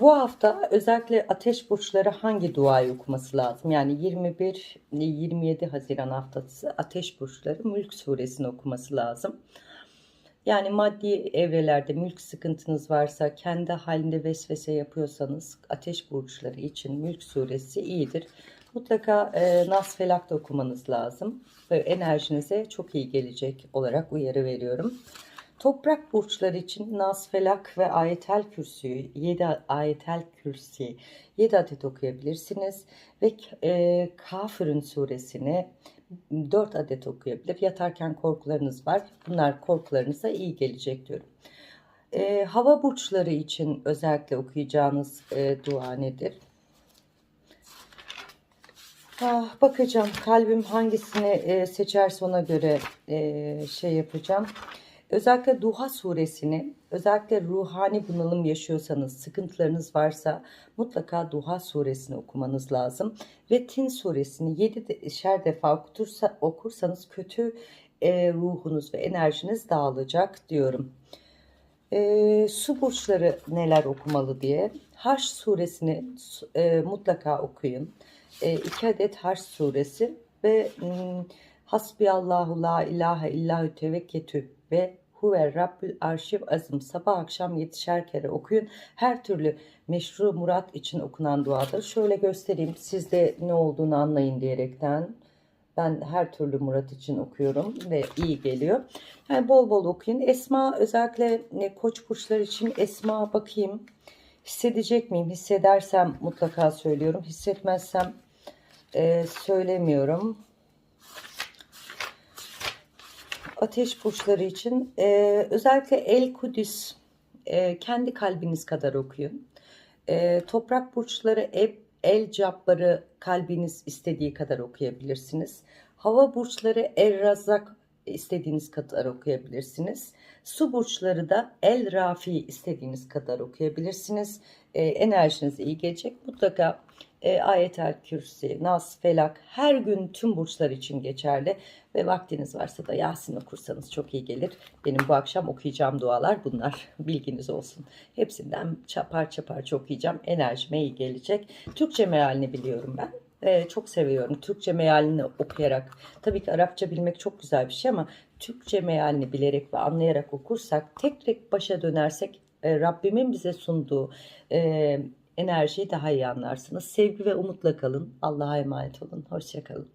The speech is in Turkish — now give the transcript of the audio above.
Bu hafta özellikle ateş burçları hangi duayı okuması lazım? Yani 21-27 Haziran haftası ateş burçları mülk suresini okuması lazım. Yani maddi evrelerde mülk sıkıntınız varsa, kendi halinde vesvese yapıyorsanız ateş burçları için mülk suresi iyidir. Mutlaka e, Nas Felak da okumanız lazım. Ve enerjinize çok iyi gelecek olarak uyarı veriyorum. Toprak burçları için Nas Felak ve Ayetel Kürsü'yü 7 Ayetel Kürsi 7 adet okuyabilirsiniz ve e, Kafirun suresini 4 adet okuyabilir. Yatarken korkularınız var. Bunlar korkularınıza iyi gelecek diyorum. E, hava burçları için özellikle okuyacağınız e, dua nedir? Ah, bakacağım kalbim hangisini e, seçerse ona göre e, şey yapacağım. Özellikle Duha suresini, özellikle ruhani bunalım yaşıyorsanız, sıkıntılarınız varsa mutlaka Duha suresini okumanız lazım. Ve Tin suresini 7'şer defa okutursa, okursanız kötü e, ruhunuz ve enerjiniz dağılacak diyorum. E, su burçları neler okumalı diye. Haş suresini e, mutlaka okuyun. E, iki adet Haş suresi ve hmm, Hasbiyallahu la ilahe illahü tevekketü ve Huve Rabbül Arşiv Azim sabah akşam yetişer kere okuyun. Her türlü meşru murat için okunan duadır. Şöyle göstereyim sizde ne olduğunu anlayın diyerekten. Ben her türlü murat için okuyorum ve iyi geliyor. Yani bol bol okuyun. Esma özellikle e, koç burçlar için esma bakayım. Hissedecek miyim? Hissedersem mutlaka söylüyorum. Hissetmezsem e, söylemiyorum. Ateş burçları için e, özellikle El Kudüs e, kendi kalbiniz kadar okuyun. E, toprak burçları ev, El Cabbar'ı kalbiniz istediği kadar okuyabilirsiniz. Hava burçları El Razak istediğiniz kadar okuyabilirsiniz. Su burçları da El Rafi istediğiniz kadar okuyabilirsiniz. E, enerjiniz iyi gelecek. Mutlaka e, Ayetel Kürsi, Nas, Felak her gün tüm burçlar için geçerli ve vaktiniz varsa da Yasin okursanız çok iyi gelir. Benim bu akşam okuyacağım dualar bunlar. Bilginiz olsun. Hepsinden parça parça okuyacağım. Enerjime iyi gelecek. Türkçe mealini biliyorum ben. Ee, çok seviyorum. Türkçe mealini okuyarak. Tabii ki Arapça bilmek çok güzel bir şey ama Türkçe mealini bilerek ve anlayarak okursak tek tek başa dönersek e, Rabbimin bize sunduğu e, enerjiyi daha iyi anlarsınız. Sevgi ve umutla kalın. Allah'a emanet olun. Hoşçakalın.